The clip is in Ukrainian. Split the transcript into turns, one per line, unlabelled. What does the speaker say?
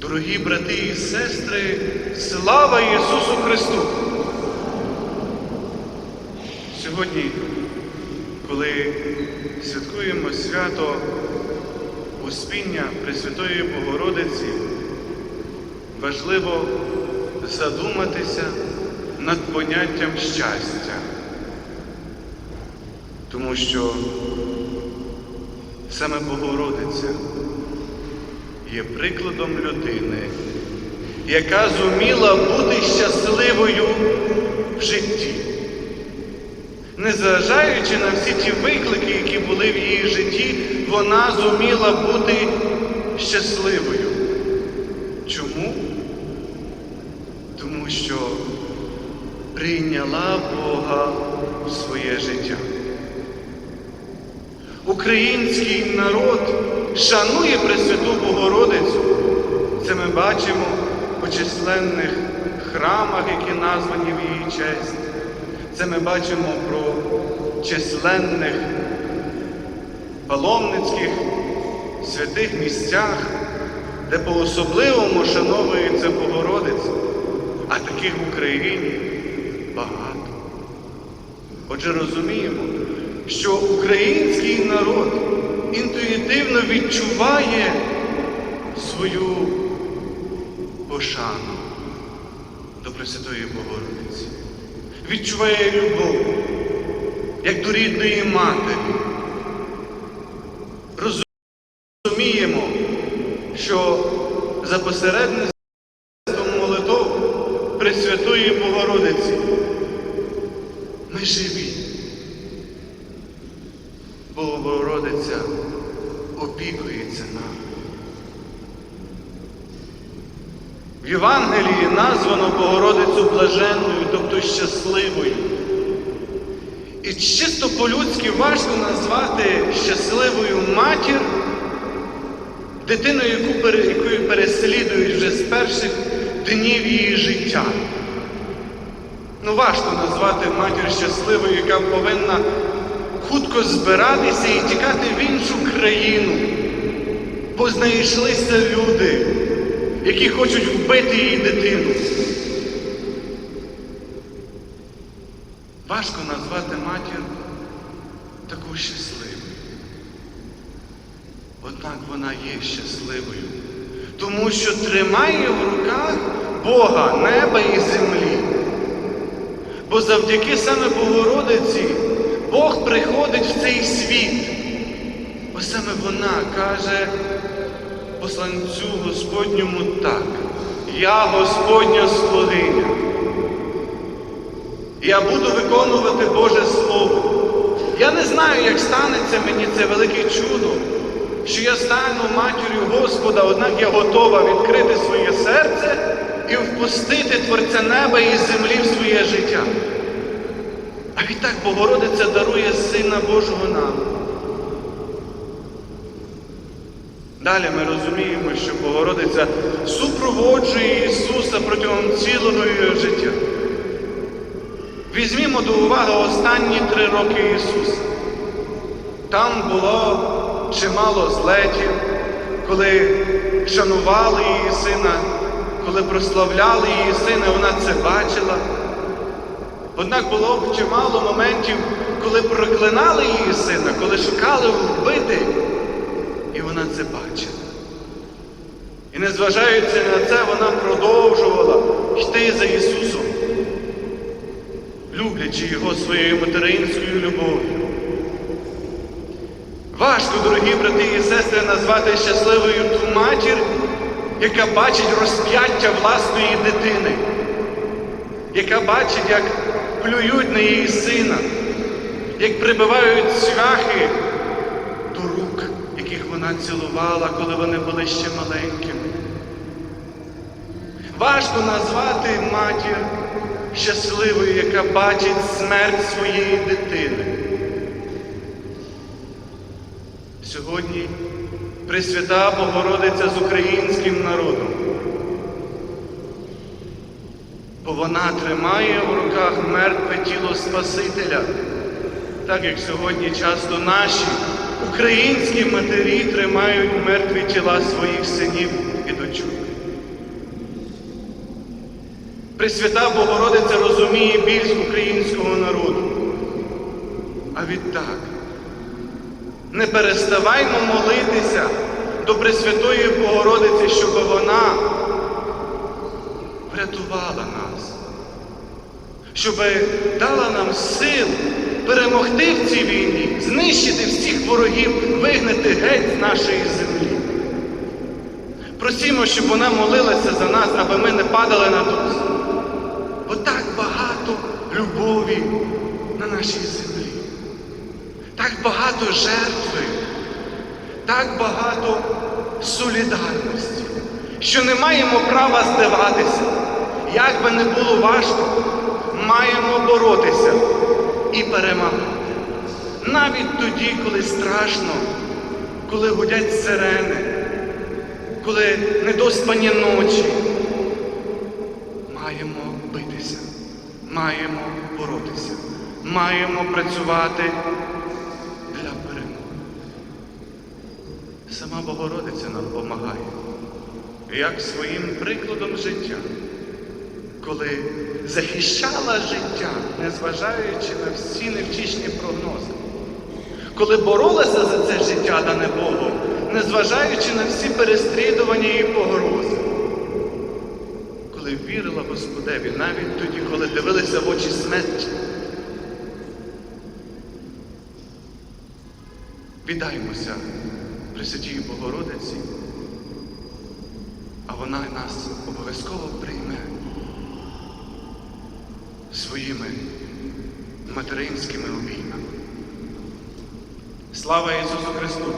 Дорогі брати і сестри, слава Ісусу Христу! Сьогодні, коли святкуємо свято Успіння Пресвятої Богородиці, важливо задуматися над поняттям щастя, тому що саме Богородиця є прикладом людини, яка зуміла бути щасливою в житті, незважаючи на всі ті виклики, які були в її житті, вона зуміла бути щасливою. Чому? Тому що прийняла Бога в своє життя. Український народ шанує Пресвяту Богородицю. Це ми бачимо у численних храмах, які названі в її честь. Це ми бачимо про численних паломницьких святих місцях, де по-особливому шановується Богородиця. А таких в Україні багато. Отже, розуміємо, що український народ інтуїтивно відчуває свою пошану до Пресвятої Богородиці, відчуває любов, як до рідної матері. Розуміємо, що за посередництвом молитов Пресвятої Богородиці ми живі. Бо Богородиця опікується нами. В Євангелії названо Богородицю блаженною, тобто щасливою. І чисто по-людськи важко назвати щасливою матір дитину, яку, яку переслідують вже з перших днів її життя. Ну, важко назвати матір щасливою, яка повинна хутко збиратися і тікати в іншу країну. Бо знайшлися люди, які хочуть вбити її дитину. Важко назвати матір таку щасливою. Однак вона є щасливою, тому що тримає в руках Бога, неба і землі. Бо завдяки саме Богородиці Бог приходить в цей світ. Ось саме вона каже посланцю Господньому так. Я Господня слугиня. Я буду виконувати Боже Слово. Я не знаю, як станеться мені це велике чудо, що я стану матір'ю Господа, однак я готова відкрити своє серце і впустити Творця неба і землі в своє життя. А відтак Богородиця дарує Сина Божого нам. Далі ми розуміємо, що Богородиця супроводжує Ісуса протягом цілого життя. Візьмімо до уваги останні три роки Ісуса. Там було чимало злетів, коли шанували її сина, коли прославляли її сина, вона це бачила. Однак було чимало моментів, коли проклинали її сина, коли шукали вбити, і вона це бачила. І незважаючи на це, вона продовжувала йти за Ісусом, люблячи Його своєю материнською любов'ю. Важко, дорогі брати і сестри, назвати щасливою ту матір, яка бачить розп'яття власної дитини, яка бачить, як плюють на її сина, як прибивають цвяхи до рук, яких вона цілувала, коли вони були ще маленькими. Важко назвати матір щасливою, яка бачить смерть своєї дитини. Сьогодні Пресвята Богородиця з українським народом. Бо вона тримає в руках мертве тіло Спасителя, так як сьогодні часто наші українські матері тримають мертві тіла своїх синів і дочок. Пресвята Богородиця розуміє біль українського народу. А відтак, не переставаймо молитися до Пресвятої Богородиці, щоб вона врятувала нас, щоб дала нам сил перемогти в цій війні, знищити всіх ворогів, вигнати геть з нашої землі. Просімо, щоб вона молилася за нас, аби ми не падали на досвід. Бо так багато любові на нашій землі, так багато жертви, так багато солідарності, що не маємо права здаватися. Як би не було важко, маємо боротися і перемагати. Навіть тоді, коли страшно, коли гудять сирени, коли недоспані ночі, маємо битися, маємо боротися, маємо працювати для перемоги. Сама Богородиця нам допомагає, як своїм прикладом життя, коли захищала життя, незважаючи на всі невтішні прогнози, коли боролася за це життя, дане Богом, незважаючи на всі переслідування і погрози. Коли вірила Господеві, навіть тоді, коли дивилися в очі смерті. Віддаймося Пресвятій Богородиці, а вона нас обов'язково прийме своїми материнськими обіймами. Слава Ісусу Христу!